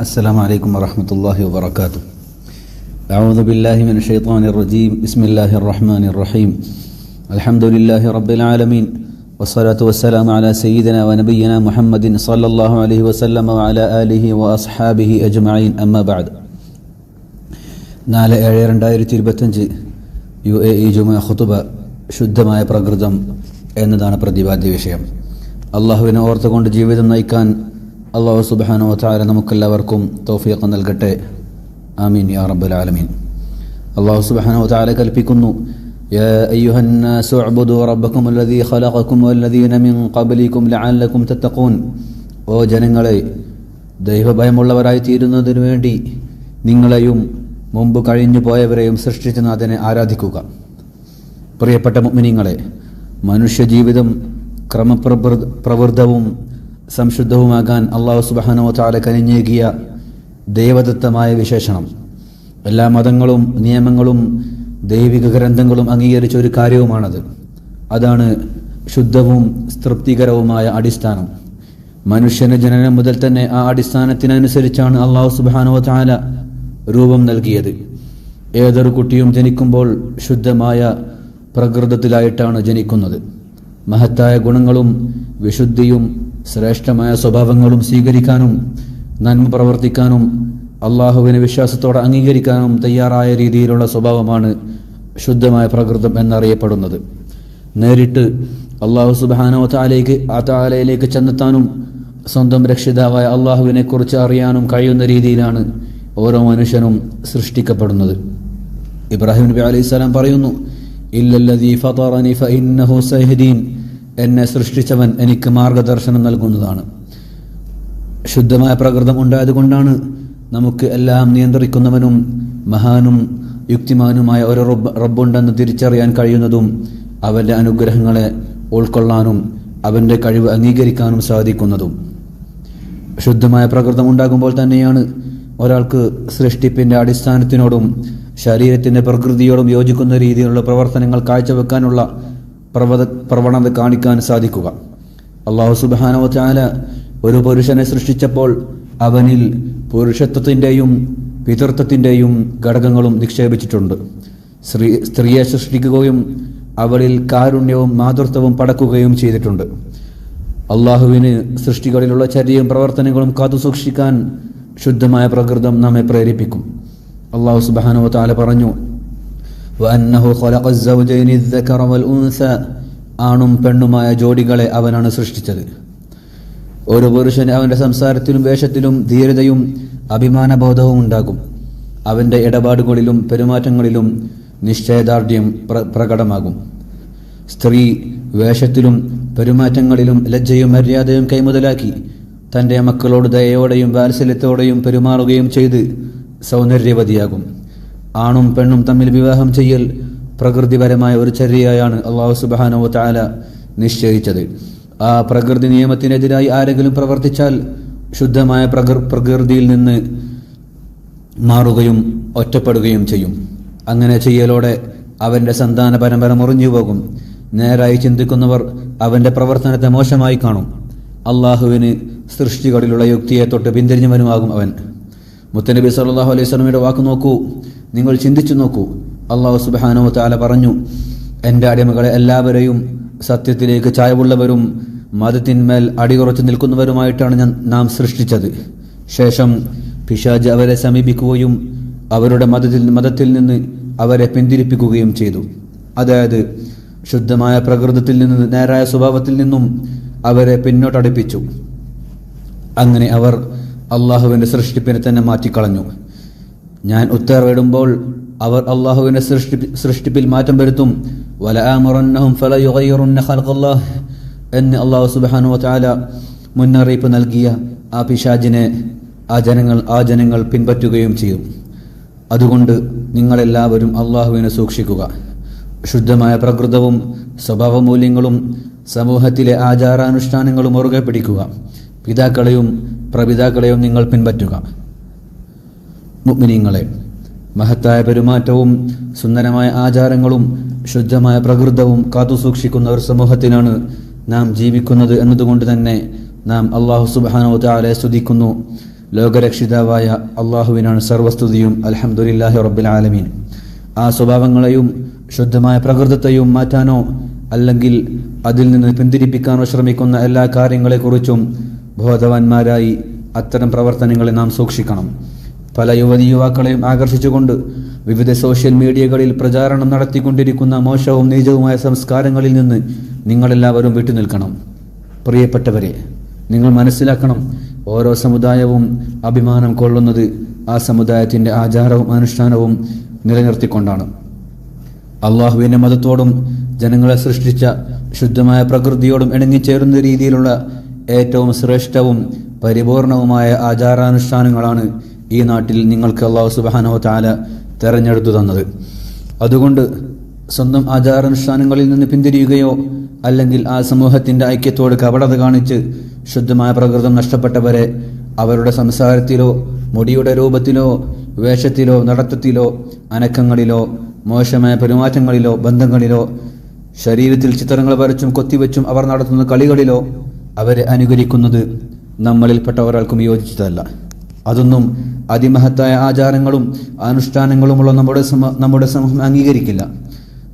السلام عليكم ورحمة الله وبركاته أعوذ بالله من الشيطان الرجيم بسم الله الرحمن الرحيم الحمد لله رب العالمين والصلاة والسلام على سيدنا ونبينا محمد صلى الله عليه وسلم وعلى آله وأصحابه أجمعين أما بعد നാല് ഏഴ് രണ്ടായിരത്തി ഇരുപത്തഞ്ച് യു എ ഇ ജുമ ഖുതുബ ശുദ്ധമായ പ്രകൃതം എന്നതാണ് പ്രതിപാദ്യ വിഷയം അള്ളാഹുവിനെ ഓർത്തുകൊണ്ട് ജീവിതം നയിക്കാൻ അള്ളാഹു സുബാനോ താര നമുക്കെല്ലാവർക്കും തൗഫീഖ് നൽകട്ടെ ആമീൻ യാ റബ്ബൽ ആലമീൻ അള്ളാഹു സുബാനോ താര കൽപ്പിക്കുന്നു يا أيها الناس اعبدوا ربكم الذي خلقكم والذين من قبلكم لعلكم تتقون ഓ ജനങ്ങളെ ദൈവഭയമുള്ളവരായി തീരുന്നതിനു വേണ്ടി നിങ്ങളെയും മുമ്പ് കഴിഞ്ഞു പോയവരെയും സൃഷ്ടിച്ച നാഥനെ ആരാധിക്കുക പ്രിയപ്പെട്ട മുഅ്മിനീങ്ങളെ മനുഷ്യജീവിതം ക്രമപ്രവൃ പ്രവൃദ്ധവും സംശുദ്ധവുമാകാൻ അള്ളാഹു സുബാനോ താല കനിഞ്ഞേകിയ ദൈവദത്തമായ വിശേഷണം. എല്ലാ മതങ്ങളും നിയമങ്ങളും ദൈവിക ഗ്രന്ഥങ്ങളും അംഗീകരിച്ച ഒരു കാര്യവുമാണത്. അതാണ് ശുദ്ധവും തൃപ്തികരവുമായ അടിസ്ഥാനം. മനുഷ്യന് ജനനം മുതൽ തന്നെ ആ അടിസ്ഥാനത്തിനനുസരിച്ചാണ് അള്ളാഹു സുബാനോ താല രൂപം നൽകിയത്. ഏതൊരു കുട്ടിയും ജനിക്കുമ്പോൾ ശുദ്ധമായ പ്രകൃതത്തിലായിട്ടാണ് ജനിക്കുന്നത്. മഹത്തായ ഗുണങ്ങളും വിശുദ്ധിയും ശ്രേഷ്ഠമായ സ്വഭാവങ്ങളും സ്വീകരിക്കാനും നന്മ പ്രവർത്തിക്കാനും അള്ളാഹുവിനെ വിശ്വാസത്തോടെ അംഗീകരിക്കാനും തയ്യാറായ രീതിയിലുള്ള സ്വഭാവമാണ് ശുദ്ധമായ പ്രകൃതം എന്നറിയപ്പെടുന്നത്. നേരിട്ട് അള്ളാഹു സുബാനോ താലേക്ക് ആ താലയിലേക്ക് ചെന്നെത്താനും സ്വന്തം രക്ഷിതാവായ അള്ളാഹുവിനെ കുറിച്ച് അറിയാനും കഴിയുന്ന രീതിയിലാണ് ഓരോ മനുഷ്യനും സൃഷ്ടിക്കപ്പെടുന്നത്. ഇബ്രാഹിം നബി അലൈഹി സ്വലാം പറയുന്നു ഇല്ലല്ലദീ ഫതറനി ഫഇന്നഹു എന്നെ സൃഷ്ടിച്ചവൻ എനിക്ക് മാർഗദർശനം നൽകുന്നതാണ്. ശുദ്ധമായ പ്രകൃതം ഉണ്ടായതുകൊണ്ടാണ് നമുക്ക് എല്ലാം നിയന്ത്രിക്കുന്നവനും മഹാനും യുക്തിമാനുമായ ഒരു റബ്ബ് റബ്ബുണ്ടെന്ന് തിരിച്ചറിയാൻ കഴിയുന്നതും അവന്റെ അനുഗ്രഹങ്ങളെ ഉൾക്കൊള്ളാനും അവന്റെ കഴിവ് അംഗീകരിക്കാനും സാധിക്കുന്നതും. ശുദ്ധമായ പ്രകൃതം ഉണ്ടാകുമ്പോൾ തന്നെയാണ് ഒരാൾക്ക് സൃഷ്ടിപ്പിന്റെ അടിസ്ഥാനത്തിനോടും ശരീരത്തിന്റെ പ്രകൃതിയോടും യോജിക്കുന്ന രീതിയിലുള്ള പ്രവർത്തനങ്ങൾ കാഴ്ചവെക്കാനുള്ള പ്രവത പ്രവണത കാണിക്കാൻ സാധിക്കുക. അള്ളാഹു സുബാനവ ചാല ഒരു പുരുഷനെ സൃഷ്ടിച്ചപ്പോൾ അവനിൽ പുരുഷത്വത്തിന്റെയും പിതൃത്വത്തിന്റെയും ഘടകങ്ങളും നിക്ഷേപിച്ചിട്ടുണ്ട്. സ്ത്രീ സ്ത്രീയെ സൃഷ്ടിക്കുകയും അവളിൽ കാരുണ്യവും മാതൃത്വവും പടക്കുകയും ചെയ്തിട്ടുണ്ട്. അള്ളാഹുവിന് സൃഷ്ടികളിലുള്ള ചര്യയും പ്രവർത്തനങ്ങളും കാത്തുസൂക്ഷിക്കാൻ ശുദ്ധമായ പ്രകൃതം നമ്മെ പ്രേരിപ്പിക്കും. അള്ളാഹു സുബാനുവ താല പറഞ്ഞു വന്നഹു ഖലഖ സൗജൈനി ദക്കറ ഉൻസ ആണും പെണ്ണുമായ ജോഡികളെ അവനാണ് സൃഷ്ടിച്ചത്. ഒരു പുരുഷൻ അവന്റെ സംസാരത്തിലും വേഷത്തിലും ധീരതയും അഭിമാനബോധവും ഉണ്ടാകും. അവന്റെ ഇടപാടുകളിലും പെരുമാറ്റങ്ങളിലും നിശ്ചയദാർഢ്യം പ്രകടമാകും. സ്ത്രീ വേഷത്തിലും പെരുമാറ്റങ്ങളിലും ലജ്ജയും മര്യാദയും കൈമുതലാക്കി തന്റെ മക്കളോട് ദയയോടെയും വാത്സല്യത്തോടെയും പെരുമാറുകയും ചെയ്ത് സൗന്ദര്യവതിയാകും ആണും പെണ്ണും തമ്മിൽ വിവാഹം ചെയ്യൽ പ്രകൃതിപരമായ ഒരു ചര്യയായാണ് അള്ളാഹു സുബാനോ താല നിശ്ചയിച്ചത്. ആ പ്രകൃതി നിയമത്തിനെതിരായി ആരെങ്കിലും പ്രവർത്തിച്ചാൽ ശുദ്ധമായ പ്രകൃ പ്രകൃതിയിൽ നിന്ന് മാറുകയും ഒറ്റപ്പെടുകയും ചെയ്യും. അങ്ങനെ ചെയ്യലോടെ അവന്റെ സന്താന പരമ്പര മുറിഞ്ഞു പോകും. നേരായി ചിന്തിക്കുന്നവർ അവന്റെ പ്രവർത്തനത്തെ മോശമായി കാണും. അള്ളാഹുവിന് സൃഷ്ടികളിലുള്ള യുക്തിയെ തൊട്ട് പിന്തിരിഞ്ഞവനുമാകും അവൻ. മുത്തനബി സല്ലാഹു അലൈഹി സ്വലമിയുടെ വാക്ക് നോക്കൂ. നിങ്ങൾ ചിന്തിച്ചു നോക്കൂ. അള്ളാഹു സുബാനോ താല പറഞ്ഞു എന്റെ അടിമകളെ എല്ലാവരെയും സത്യത്തിലേക്ക് ചായവുള്ളവരും മതത്തിന്മേൽ അടിയുറച്ചു നിൽക്കുന്നവരുമായിട്ടാണ് ഞാൻ നാം സൃഷ്ടിച്ചത്. ശേഷം പിശാജ് അവരെ സമീപിക്കുകയും അവരുടെ മതത്തിൽ മതത്തിൽ നിന്ന് അവരെ പിന്തിരിപ്പിക്കുകയും ചെയ്തു. അതായത് ശുദ്ധമായ പ്രകൃതത്തിൽ നിന്ന് നേരായ സ്വഭാവത്തിൽ നിന്നും അവരെ പിന്നോട്ടടുപ്പിച്ചു. അങ്ങനെ അവർ അള്ളാഹുവിന്റെ സൃഷ്ടിപ്പിനെ തന്നെ മാറ്റിക്കളഞ്ഞു. ഞാൻ ഉത്തരവിടുമ്പോൾ അവർ അള്ളാഹുവിന്റെ സൃഷ്ടി സൃഷ്ടിപ്പിൽ മാറ്റം വരുത്തും. വലആമുറന്നഹും ഫലയുഗയ്യിറുന്ന ഖൽഖല്ലാഹ് എന്ന് അള്ളാഹു സുബ്ഹാനഹു വതആല മുന്നറിയിപ്പ് നൽകിയ ആ പിശാജിനെ ആ ജനങ്ങൾ ആ ജനങ്ങൾ പിൻപറ്റുകയും ചെയ്യും. അതുകൊണ്ട് നിങ്ങളെല്ലാവരും അള്ളാഹുവിനെ സൂക്ഷിക്കുക. ശുദ്ധമായ പ്രകൃതവും സ്വഭാവമൂല്യങ്ങളും സമൂഹത്തിലെ ആചാരാനുഷ്ഠാനങ്ങളും മുറുകെ പിടിക്കുക. പിതാക്കളെയും പ്രപിതാക്കളെയും നിങ്ങൾ പിൻപറ്റുക. മുഗ്മിനീങ്ങളെ. മഹത്തായ പെരുമാറ്റവും സുന്ദരമായ ആചാരങ്ങളും ശുദ്ധമായ പ്രകൃതവും കാത്തുസൂക്ഷിക്കുന്ന ഒരു സമൂഹത്തിലാണ് നാം ജീവിക്കുന്നത് എന്നതുകൊണ്ട് തന്നെ നാം അള്ളാഹു സുബാനോ താലെ സ്തുതിക്കുന്നു. ലോകരക്ഷിതാവായ അള്ളാഹുവിനാണ് സർവസ്തുതിയും. അലഹമുല്ലാഹി റബ്ബിൽ ആലമീൻ. ആ സ്വഭാവങ്ങളെയും ശുദ്ധമായ പ്രകൃതത്തെയും മാറ്റാനോ അല്ലെങ്കിൽ അതിൽ നിന്ന് പിന്തിരിപ്പിക്കാനോ ശ്രമിക്കുന്ന എല്ലാ കാര്യങ്ങളെക്കുറിച്ചും ബോധവാന്മാരായി അത്തരം പ്രവർത്തനങ്ങളെ നാം സൂക്ഷിക്കണം. പല യുവതി യുവാക്കളെയും ആകർഷിച്ചുകൊണ്ട് വിവിധ സോഷ്യൽ മീഡിയകളിൽ പ്രചാരണം നടത്തിക്കൊണ്ടിരിക്കുന്ന മോശവും നീചവുമായ സംസ്കാരങ്ങളിൽ നിന്ന് നിങ്ങളെല്ലാവരും വിട്ടുനിൽക്കണം. പ്രിയപ്പെട്ടവരെ നിങ്ങൾ മനസ്സിലാക്കണം ഓരോ സമുദായവും അഭിമാനം കൊള്ളുന്നത് ആ സമുദായത്തിന്റെ ആചാരവും അനുഷ്ഠാനവും നിലനിർത്തിക്കൊണ്ടാണ്. അള്ളാഹുവിന്റെ മതത്തോടും ജനങ്ങളെ സൃഷ്ടിച്ച ശുദ്ധമായ പ്രകൃതിയോടും ഇണങ്ങിച്ചേരുന്ന രീതിയിലുള്ള ഏറ്റവും ശ്രേഷ്ഠവും പരിപൂർണവുമായ ആചാരാനുഷ്ഠാനങ്ങളാണ് ഈ നാട്ടിൽ നിങ്ങൾക്ക് അള്ളാഹു സുബാനോ താല തെരഞ്ഞെടുത്തു തന്നത്. അതുകൊണ്ട് സ്വന്തം ആചാരാനുഷ്ഠാനങ്ങളിൽ നിന്ന് പിന്തിരിയുകയോ അല്ലെങ്കിൽ ആ സമൂഹത്തിന്റെ ഐക്യത്തോട് കപടത കാണിച്ച് ശുദ്ധമായ പ്രകൃതം നഷ്ടപ്പെട്ടവരെ അവരുടെ സംസാരത്തിലോ മുടിയുടെ രൂപത്തിലോ വേഷത്തിലോ നടത്തത്തിലോ അനക്കങ്ങളിലോ മോശമായ പെരുമാറ്റങ്ങളിലോ ബന്ധങ്ങളിലോ ശരീരത്തിൽ ചിത്രങ്ങൾ വരച്ചും കൊത്തിവെച്ചും അവർ നടത്തുന്ന കളികളിലോ അവരെ അനുകരിക്കുന്നത് നമ്മളിൽപ്പെട്ട ഒരാൾക്കും യോജിച്ചതല്ല. അതൊന്നും അതിമഹത്തായ ആചാരങ്ങളും അനുഷ്ഠാനങ്ങളുമുള്ള നമ്മുടെ സമ നമ്മുടെ സമൂഹം അംഗീകരിക്കില്ല.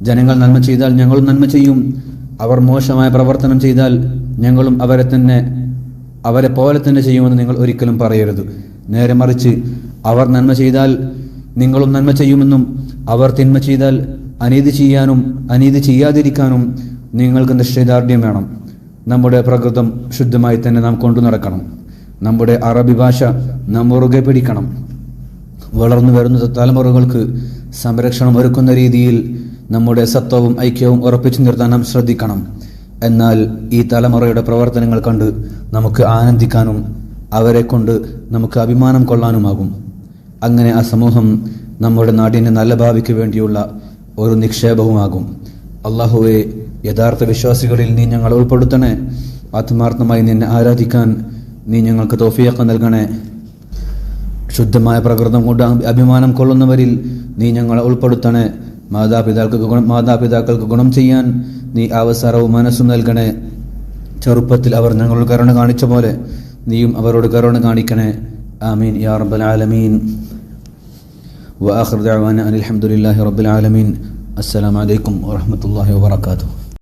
ജനങ്ങൾ നന്മ ചെയ്താൽ ഞങ്ങളും നന്മ ചെയ്യും. അവർ മോശമായ പ്രവർത്തനം ചെയ്താൽ ഞങ്ങളും അവരെ തന്നെ അവരെ പോലെ തന്നെ ചെയ്യുമെന്ന് നിങ്ങൾ ഒരിക്കലും പറയരുത്. നേരെ മറിച്ച് അവർ നന്മ ചെയ്താൽ നിങ്ങളും നന്മ ചെയ്യുമെന്നും അവർ തിന്മ ചെയ്താൽ അനീതി ചെയ്യാനും അനീതി ചെയ്യാതിരിക്കാനും നിങ്ങൾക്ക് നിശ്ചയദാർഢ്യം വേണം. നമ്മുടെ പ്രകൃതം ശുദ്ധമായി തന്നെ നാം കൊണ്ടു നടക്കണം. നമ്മുടെ അറബി ഭാഷ നാം മുറുകെ പിടിക്കണം. വളർന്നു വരുന്ന തലമുറകൾക്ക് സംരക്ഷണം ഒരുക്കുന്ന രീതിയിൽ നമ്മുടെ സത്വവും ഐക്യവും ഉറപ്പിച്ചു നിർത്താൻ നാം ശ്രദ്ധിക്കണം. എന്നാൽ ഈ തലമുറയുടെ പ്രവർത്തനങ്ങൾ കണ്ട് നമുക്ക് ആനന്ദിക്കാനും അവരെ കൊണ്ട് നമുക്ക് അഭിമാനം കൊള്ളാനുമാകും. അങ്ങനെ ആ സമൂഹം നമ്മുടെ നാടിന്റെ നല്ല ഭാവിക്ക് വേണ്ടിയുള്ള ഒരു നിക്ഷേപവുമാകും. അള്ളാഹുവെ യഥാർത്ഥ വിശ്വാസികളിൽ നീ ഞങ്ങളെ ഉൾപ്പെടുത്തണേ. ആത്മാർത്ഥമായി നിന്നെ ആരാധിക്കാൻ നീ ഞങ്ങൾക്ക് തോഫിയൊക്കെ നൽകണേ ശുദ്ധമായ പ്രകൃതം കൊണ്ട് അഭിമാനം കൊള്ളുന്നവരിൽ നീ ഞങ്ങളെ ഉൾപ്പെടുത്തണേ മാതാപിതാക്കൾക്ക് ഗുണം മാതാപിതാക്കൾക്ക് ഗുണം ചെയ്യാൻ നീ അവസരവും മനസ്സും നൽകണേ ചെറുപ്പത്തിൽ അവർ ഞങ്ങളോട് കരുണ കാണിച്ച പോലെ നീയും അവരോട് കരുണ കാണിക്കണേ ആമീൻ യാ റബ്ബൽ ആലമീൻ وآخر دعوانا أن الحمد لله رب العالمين السلام عليكم ورحمة الله وبركاته